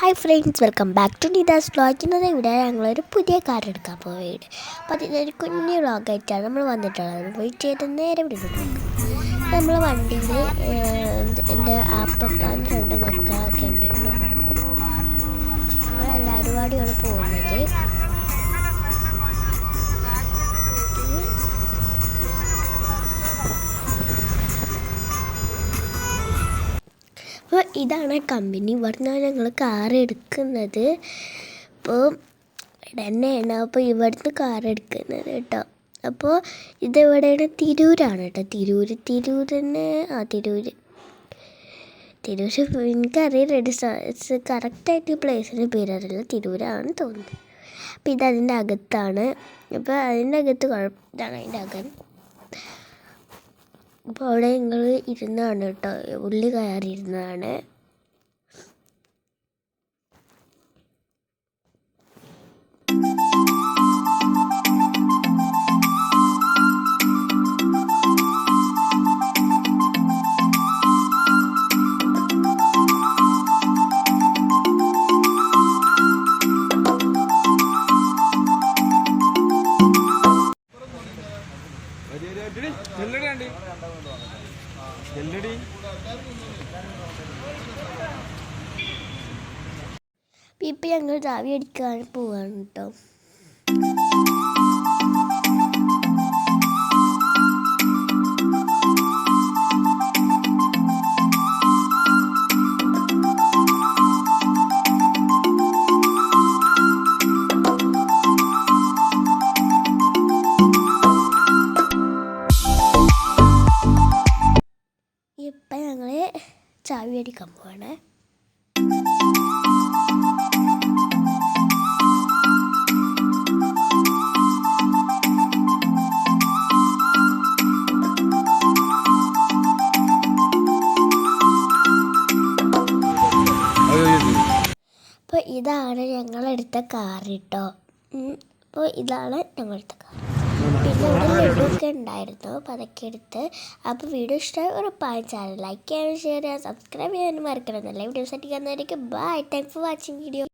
Hi friends welcome back to Nida's vlog. ഇന്നത്തെ ഇവിടെ ഞങ്ങളൊരു പുതിയ കാർ എടുക്കാൻ പോവുകയാണ്. അപ്പോൾ അതിനൊരു കുഞ്ഞു വ്ളോഗായിട്ടാണ് നമ്മൾ വന്നിട്ടുള്ളത്. വെയിറ്റ് ചെയ്ത് നേരെ വിടുന്നത് നമ്മൾ വണ്ടിയിൽ എന്റെ ആപ്പപ്പാൻ രണ്ട് മക്കളൊക്കെ ഉണ്ട് നമ്മളെല്ലാവരും കൂടിയാണ് പോകുന്നത് അപ്പോൾ ഇതാണ് കമ്പനി. ഇവിടുന്ന് ഞങ്ങൾ കാർ എടുക്കുന്നത്. അപ്പോൾ തന്നെയാണ് അപ്പോൾ ഇവിടുന്ന് കാർ എടുക്കുന്നത് കേട്ടോ. അപ്പോൾ ഇതെവിടെയാണ് തിരൂരാണ് കേട്ടോ. തിരൂർ തിരൂർ തന്നെ. ആ തിരൂർ തിരൂർ എനിക്കറിയില്ല. കറക്റ്റായിട്ട് പ്ലേസിന്റെ പേരറിയില്ല. തിരൂരാണ് തോന്നുന്നത് അപ്പോൾ ഇത് അതിന്റെ അകത്താണ്. അപ്പോൾ അതിന്റെ അകത്ത് കുഴപ്പം ഇതാണ് അതിന്റെ അകം അപ്പോൾ അവിടെ ഞങ്ങൾ ഇരുന്നതാണ് കേട്ടോ ഉള്ളി കയറിയിരുന്നതാണ് ഇപ്പം ഞങ്ങൾ ചാവി അടിക്കാൻ പോവാണ് കേട്ടോ ഇപ്പം ഞങ്ങൾ ചാവി അടിക്കാൻ പോവാണ്. അപ്പോൾ ഇതാണ് ഞങ്ങളെടുത്ത കാർ കേട്ടോ അപ്പോൾ ഇതാണ് ഞങ്ങളെടുത്ത കാർ. പിന്നെ ഇവിടെ ലഡുവൊക്കെ ഉണ്ടായിരുന്നു. അപ്പോൾ അതൊക്കെ എടുത്ത് അപ്പോൾ വീഡിയോ ഇഷ്ടമായി ഉറപ്പായും ചാനൽ ലൈക്ക് ചെയ്യാനും ഷെയർ ചെയ്യാൻ സബ്സ്ക്രൈബ് ചെയ്യാനും മറക്കണമെന്നല്ല വീഡിയോ വീഡിയോസ് ആയിട്ട് കാണുന്നതായിരിക്കും bye thank for watching video